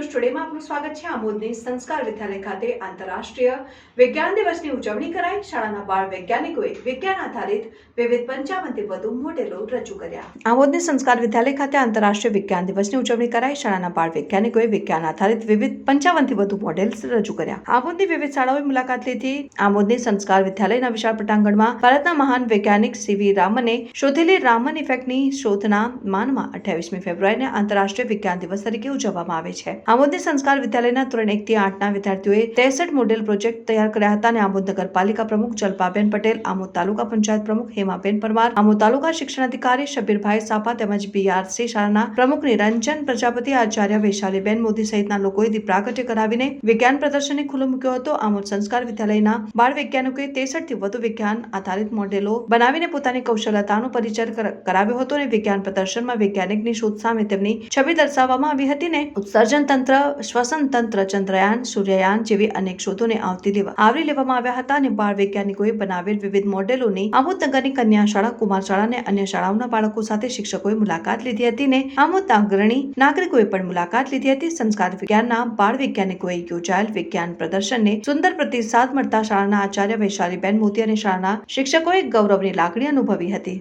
ટુડેમાં આપનું સ્વાગત છે. આમોદની સંસ્કાર વિદ્યાલય ખાતે આંતરરાષ્ટ્રીય વિજ્ઞાન દિવસની ઉજવણી કરાઈ. શાળાના બાળ વૈજ્ઞાનિકોએ વિજ્ઞાન આધારિત વિવિધ પંચાવનથી વધુ મોડેલો રજૂ કર્યા. આમોદની સંસ્કાર વિદ્યાલય ખાતે આંતરરાષ્ટ્રીય વિજ્ઞાન દિવસની ઉજવણી કરાઈ. શાળાના બાળ વૈજ્ઞાનિકોએ વિજ્ઞાન આધારિત વિવિધ પંચાવનથી વધુ મોડેલ્સ રજૂ કર્યા. આમોદની વિવિધ શાળાઓએ મુલાકાત લીધી. આમોદની સંસ્કાર વિદ્યાલયના વિશાળ પટાંગણમાં ભારતના મહાન વૈજ્ઞાનિક સીવી રામને શોધેલી રામન ઇફેક્ટની શોધના માનમાં અઠ્યાવીસમી ફેબ્રુઆરીને આંતરરાષ્ટ્રીય વિજ્ઞાન દિવસ તરીકે ઉજવવામાં આવે છે. આમોદની સંસ્કાર વિદ્યાલયના ધોરણ એક થી આઠના વિદ્યાર્થીઓએ ત્રેસઠ મોડેલ પ્રોજેક્ટ તૈયાર કર્યા હતા અને આમોદ નગરપાલિકા પ્રમુખ જલ્પાબેન પટેલ, આમોદ તાલુકા પંચાયત પ્રમુખ હેમાબેન પરમાર, આમોદ તાલુકા શિક્ષણ અધિકારી શબીરભાઈ સાપા તેમજ બીઆરસી શાળાના પ્રમુખ નિરંજન પ્રજાપતિ, આચાર્ય વૈશાલીબેન મોદી સહિતના લોકોએ દીપરાગટ્ય કરાવીને વિજ્ઞાન પ્રદર્શનને ખુલ્લો મૂક્યો હતો. આમોદ સંસ્કાર વિદ્યાલયના બાળ વૈજ્ઞાનિકોએ થી વધુ વિજ્ઞાન આધારિત મોડેલો બનાવીને પોતાની કૌશલતાનો પરિચય કરાવ્યો હતો અને વિજ્ઞાન પ્રદર્શનમાં વૈજ્ઞાનિકની શોધ સામે તેમની છબી દર્શાવવામાં આવી હતી ને ઉત્સર્જન તંત્ર શ્વસન ચંદ્રયાન, સૂર્યયાન જેવી અનેક શોધોને આવતી લેવા આવરી લેવામાં આવ્યા હતા અને બાળ વૈજ્ઞાનિકોએ બનાવેલ વિવિધ મોડેલોની આમોદ કન્યા શાળા કુમાર શાળા અને અન્ય શાળાઓના બાળકો સાથે શિક્ષકોએ મુલાકાત લીધી હતી ને આમોદના અગ્રણી નાગરિકોએ પણ મુલાકાત લીધી હતી. સંસ્કાર વિજ્ઞાનના બાળ વૈજ્ઞાનિકોએ યોજાયેલ વિજ્ઞાન પ્રદર્શનને સુંદર પ્રતિસાદ મળતા શાળાના આચાર્ય વૈશાલીબેન મોતી અને શાળાના શિક્ષકોએ ગૌરવની લાગણી અનુભવી હતી.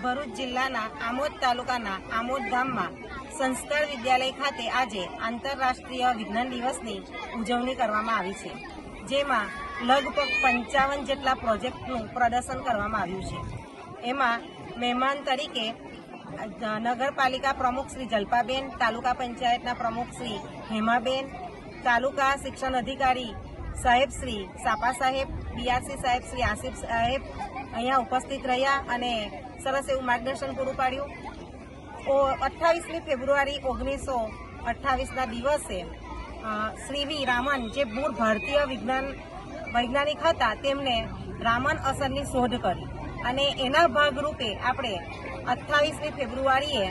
ભરૂચ જિલ્લાના આમોદ તાલુકાના આમોદ ગામમાં સંસ્કાર વિદ્યાલય ખાતે આજે આંતરરાષ્ટ્રીય વિજ્ઞાન દિવસની ઉજવણી કરવામાં આવી છે, જેમાં લગભગ પંચાવન જેટલા પ્રોજેક્ટનું પ્રદર્શન કરવામાં આવ્યું છે. એમાં મહેમાન તરીકે નગરપાલિકા પ્રમુખ શ્રી જલ્પાબેન, તાલુકા પંચાયતના પ્રમુખ શ્રી હેમાબેન, તાલુકા શિક્ષણ અધિકારી સાહેબ શ્રી સાપા સાહેબ બીઆરસી સાહેબ શ્રી આસિફ સાહેબ અહીંયા ઉપસ્થિત રહ્યા અને સરસ એવું માર્ગદર્શન પૂરું પાડ્યું. અઠ્ઠાવીસમી ફેબ્રુઆરી ઓગણીસો અઠ્ઠાવીસના દિવસે શ્રી વી રામન, જે મૂળ ભારતીય વિજ્ઞાન, વૈજ્ઞાનિક હતા, તેમને રામન અસરની શોધ કરી. અને એના ભાગરૂપે આપણે અઠ્ઠાવીસમી ફેબ્રુઆરીએ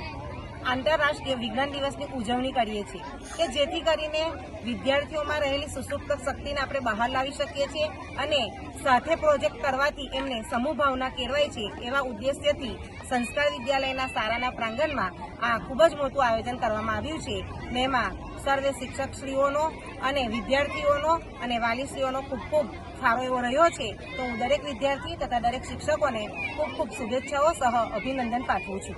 આંતરરાષ્ટ્રીય વિજ્ઞાન દિવસની ઉજવણી કરીએ છીએ કે જેથી કરીને વિદ્યાર્થીઓમાં રહેલી સુસુપ્ત શક્તિને આપણે બહાર લાવી શકીએ છીએ અને સાથે પ્રોજેક્ટ કરવાથી એમને સમૂહ ભાવના કેળવાય છે એવા ઉદ્દેશ્યથી સંસ્કાર વિદ્યાલયના શાળાના પ્રાંગણમાં આ ખૂબ જ મોટું આયોજન કરવામાં આવ્યું છે. ને એમાં સર્વે શિક્ષકશ્રીઓનો અને વિદ્યાર્થીઓનો અને વાલીશ્રીઓનો ખૂબ ખૂબ સારો એવો રહ્યો છે. તો હું દરેક વિદ્યાર્થી તથા દરેક શિક્ષકોને ખૂબ ખૂબ શુભેચ્છાઓ સહ અભિનંદન પાઠવું છું.